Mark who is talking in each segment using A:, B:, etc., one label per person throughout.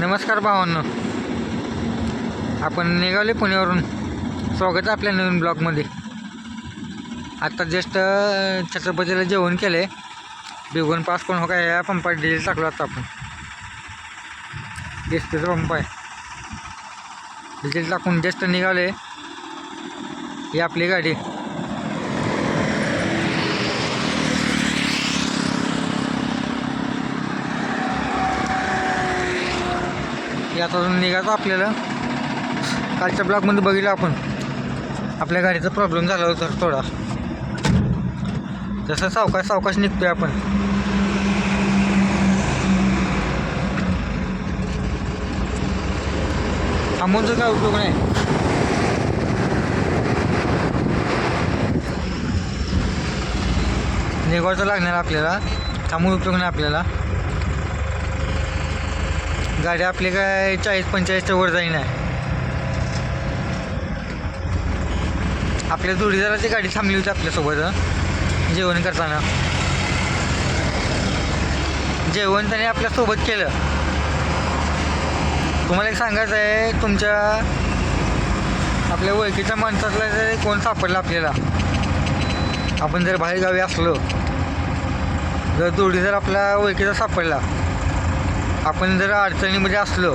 A: नमस्कार भावांनो. आपण निघाले पुण्यावरून. स्वागत आहे आपल्या नवीन ब्लॉगमध्ये. आत्ता जस्ट छत्रपतीला जेवण केलं आहे बिगून पास करून हो काय या पंपात डिझेल टाकलो आता आपण. एस पीचा पंप आहे. डिझेल टाकून जस्ट निघाले ही आपली गाडी. म्हणजे यातून निघायचं आपल्याला. कालच्या ब्लॉकमध्ये बघितलं आपण. आपल्या गाडीचा प्रॉब्लेम झाला होता थोडा. जसं सावकाश सावकाश निघतोय आपण. थांबूनचा काय उपयोग नाही? निघायचं लागणार आपल्याला. थांबून उपयोग नाही आपल्याला. गाडी आपली काय चाळीस पंचेचाळीसच्या वर जाईन आहे. आपल्या जोडीदाराची गाडी थांबली होती आपल्यासोबत जेवण करताना. जेवण त्याने आपल्यासोबत केलं. तुम्हाला एक सांगायचं आहे तुमच्या आपल्या ओळखीच्या माणसातला जर कोण सापडला आपल्याला? आपण जर बाहेरगावी असलो जर जोडीदार आपल्या ओळखीचा सापडला आपण जर अडचणीमध्ये असलो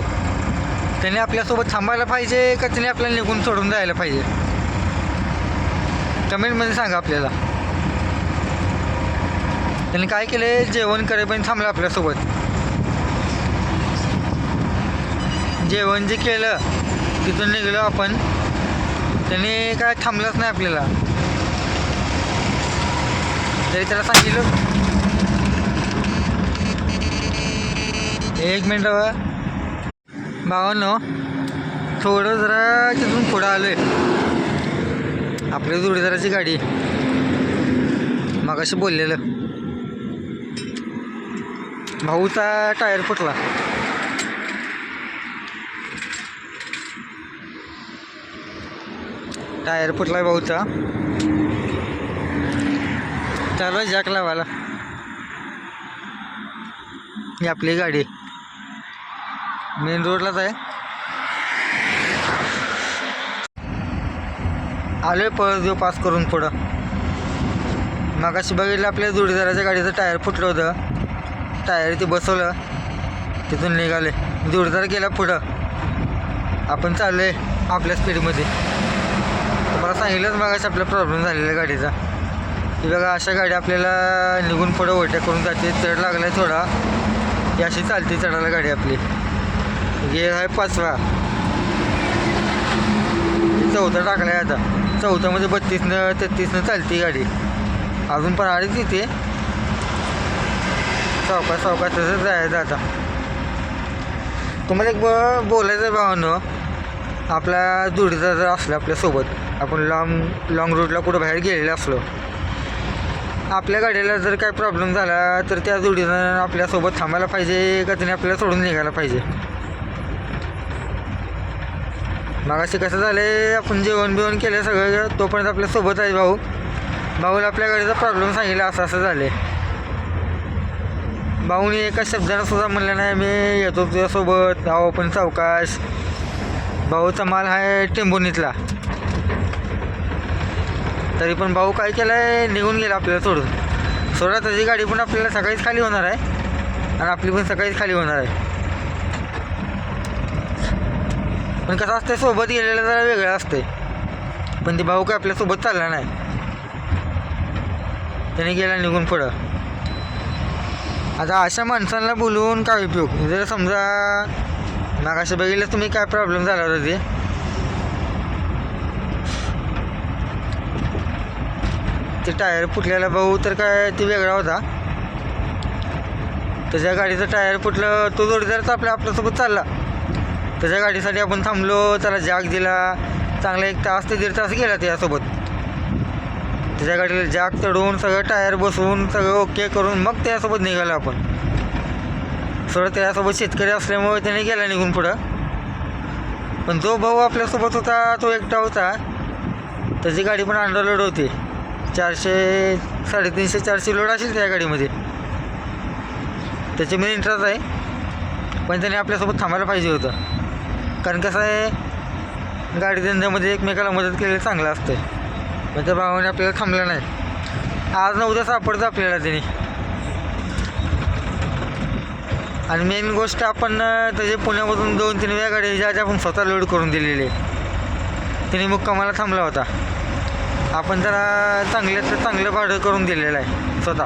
A: त्याने आपल्यासोबत थांबायला पाहिजे का त्याने आपल्याला निघून सोडून जायला पाहिजे? कमेंटमध्ये सांगा आपल्याला. त्याने काय केले जेवण करेपर्यंत थांबलं आपल्यासोबत. जेवण जे केलं तिथून निघलो आपण. त्याने काय थांबलंच नाही आपल्याला. तरी त्याला सांगितलं एक मिनटं भावांनो थोडं जरा तिथून पुढं आलो आहे आपल्या जोडीदाराची गाडी. मगाशी बोललेलं. भाऊचा टायर फुटला. टायर फुटला भाऊचा. चालू जॅक लावायला. ही आपली गाडी. मेन रोडलाच आहे. आले परत देऊ पास करून पुढं. मगाशी बघितलं आपल्या जोडीदाराच्या गाडीचं टायर फुटलं होतं. टायर ते बसवलं. तिथून निघाले जोडीदार गेला पुढं. आपण चाललो आहे आपल्या स्पीडमध्ये. तुम्हाला सांगितलंच मगाशी आपला प्रॉब्लेम झालेला गाडीचा. की बघा अशा गाडी आपल्याला निघून पुढं ओट्या करून जाते. चढ लागला आहे थोडा. ही अशी चालते चढायला गाडी आपली. हे आहे पाचवा. हे चौथा टाकला आहे आता चौथामध्ये म्हणजे बत्तीसनं तेहतीसनं चालते गाडी. अजून पण आलीच तिथे सावकाश सावकाश तसंच जायचं आता. तुम्हाला एक ब बोलायचं आहे आपला जोडीदार जर असला आपल्यासोबत आपण लाँग लाँग रूटला कुठं बाहेर गेलेलं असलो. आपल्या गाडीला जर काही प्रॉब्लेम झाला तर त्या जोडीदारानं आपल्यासोबत थांबायला पाहिजे का त्याने आपल्याला सोडून निघायला पाहिजे? मगाशी कसं झालं आहे आपण जेवण बिवण केलं सगळं तोपर्यंत आपल्यासोबत आहे भाऊ. भाऊला आपल्या गाडीचा प्रॉब्लेम सांगितला असं असं झालं आहे भाऊनी एका शब्दानं सुद्धा म्हणलं नाही मी येतो तुझ्यासोबत भाऊ पण सावकाश. भाऊचा माल आहे टेंबुनीतला तरी पण भाऊ काय केलं आहे निघून गेला आपल्याला सोडून. सोडा त्याची गाडी पण आपल्याला सकाळीच खाली होणार आहे. आणि आपली पण सकाळीच खाली होणार आहे. पण कसं असते सोबत गेलेलं जरा वेगळं असते पण ते भाऊ काय आपल्यासोबत चालला नाही. त्याने गेला निघून पुढं. आता अशा माणसांना बोलवून काय उपयोग? जर समजा मागाशी बघितलं तुम्ही काय प्रॉब्लेम झाला होता ते? ते टायर फुटलेला भाऊ तर काय ते वेगळा होता. त्याच्या गाडीचं टायर फुटलं तो जोडीदारच आपल्या आपल्यासोबत चालला. त्याच्या गाडीसाठी आपण थांबलो त्याला जाग दिला. चांगला एक तास ते दीड तास गेला त्यासोबत त्याच्या गाडीला जाग चढवून सगळं टायर बसवून सगळं ओके करून मग त्यासोबत निघालो आपण. थोडं त्यासोबत शेतकरी असल्यामुळे त्याने गेला निघून पुढं. पण जो भाऊ आपल्यासोबत होता तो एकटा होता. त्याची गाडी पण अंडरलोड होती. चारशे साडेतीनशे चारशे लोड असेल त्या गाडीमध्ये. त्याच्यामध्ये इंटरेस्ट आहे. पण त्याने आपल्यासोबत थांबायला पाहिजे होतं. कारण कसं आहे गाडी धंद्यामध्ये एकमेकाला मदत केलेलं चांगलं असतं आहे त्या भावाने आपल्याला थांबलं नाही. आज ना उद्या सापडतं आपल्याला त्याने आणि मेन गोष्ट आपण त्याचे पुण्यामधून दोन तीन वेळा गाडी ज्या ज्या आपण स्वतः लोड करून दिलेली तिने मुक्कामाला थांबला होता. आपण त्याला चांगल्यात चांगलं भाडं करून दिलेलं आहे स्वतः.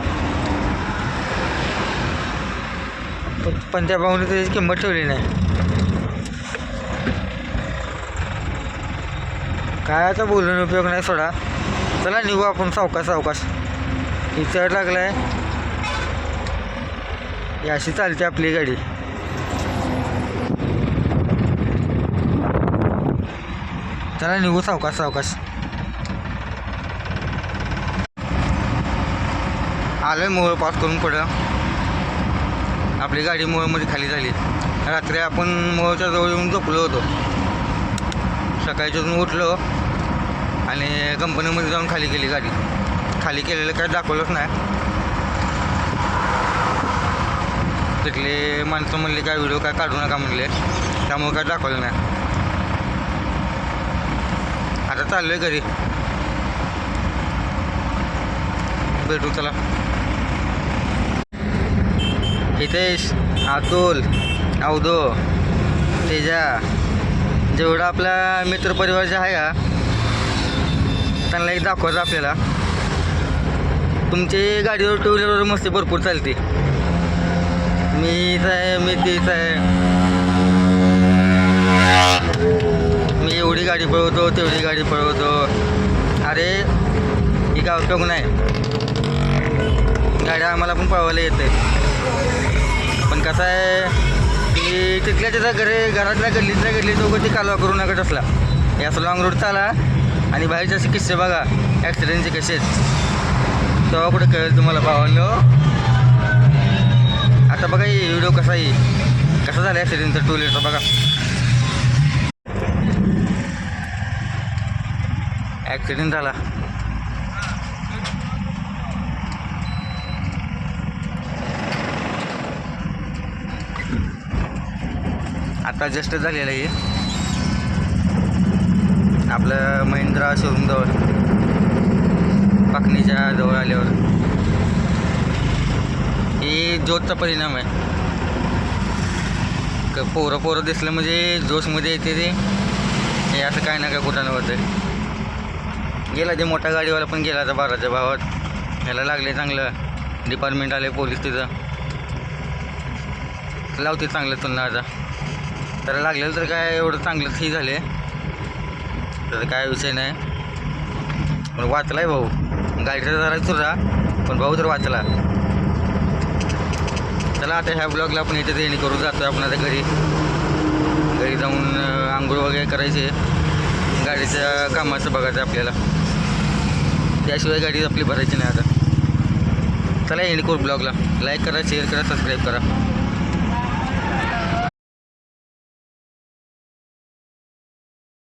A: पण- पण त्या भाऊने त्याची किंमत ठेवली नाही. काय आता बोलून उपयोग नाही सोडा. चला निघू आपण सावकाश सावकाश. ही लागला आहे अशी चालते आपली गाडी. चला निघू सावकाश सावकाश. आलं मोहोळ पास करून पुढं. आपली गाडी मोहोळमध्ये खाली झाली. रात्री आपण मोहोळच्या जवळ येऊन झोपलो होतो. सकाळच्यातून उठलो. आणि कंपनीमध्ये जाऊन खाली केली गाडी. खाली केलेलं काय दाखवलंच नाही. तिथले माणसं म्हणले काय व्हिडिओ काय काढू नका म्हणले. त्यामुळे काय दाखवलं नाही. आता चाललोय घरी. भेटू चला. हितेश अतुल अवधो तेजा जेवढा आपला मित्रपरिवार जे आहे का त्यांना एक दाखवायचं आपल्याला. तुमची गाडीवर टू व्हीलरवर मस्ती भरपूर चालते. मीच आहे मी तीच आहे. मी एवढी गाडी पळवतो तेवढी गाडी पळवतो. अरे ही काय उपयोग नाही. गाड्या आम्हाला पण पळवायला येते. पण कसं आहे की तिथल्या तिथं घरी घरातल्या गल्लीतल्या गल्ली दोघं ती कालवा करू नका असला याच लाँग रूट चाला. आणि बाहेरचे असे किस्से बघा. ॲक्सिडेंटचे कसे आहेत तेव्हा कुठे कळेल तुम्हाला भावांनो? आता बघा हे व्हिडिओ कसा आहे. कसा झाला ॲक्सिडेंटचा टू व्हीलरचा बघा. ॲक्सिडेंट झाला. आता जस्ट झालेलं आहे. आपलं महिंद्रा शोरूम जवळ. पाकणीच्या जवळ आल्यावर. हे जोतचा परिणाम आहे. पोरं पोरं दिसलं म्हणजे जोशमध्ये येते ते. हे असं काय ना काय कुठं होतं गेला ते मोठा गाडीवाला पण गेला आता बाराच्या भावात. ह्याला लागले चांगलं. डिपार्टमेंट आले पोलीस तिथं. लावते चांगलं तुलना आता. तर लागलेलं तर काय एवढं चांगलं हे झाले त्याचा काय विषय नाही. पण आहे भाऊ. गाडीचा जरा चुरा पण भाऊ तर वाचला. चला आता ह्या ब्लॉगला आपण इथे देणी करू जातो आपण आता घरी. घरी जाऊन आंघोळ वगैरे करायचे गाडीच्या कामाचं बघायचं आपल्याला. त्याशिवाय गाडी आपली भरायची नाही आता. चला एंड करू ब्लॉगला लाईक करा शेअर करा सबस्क्राईब करा.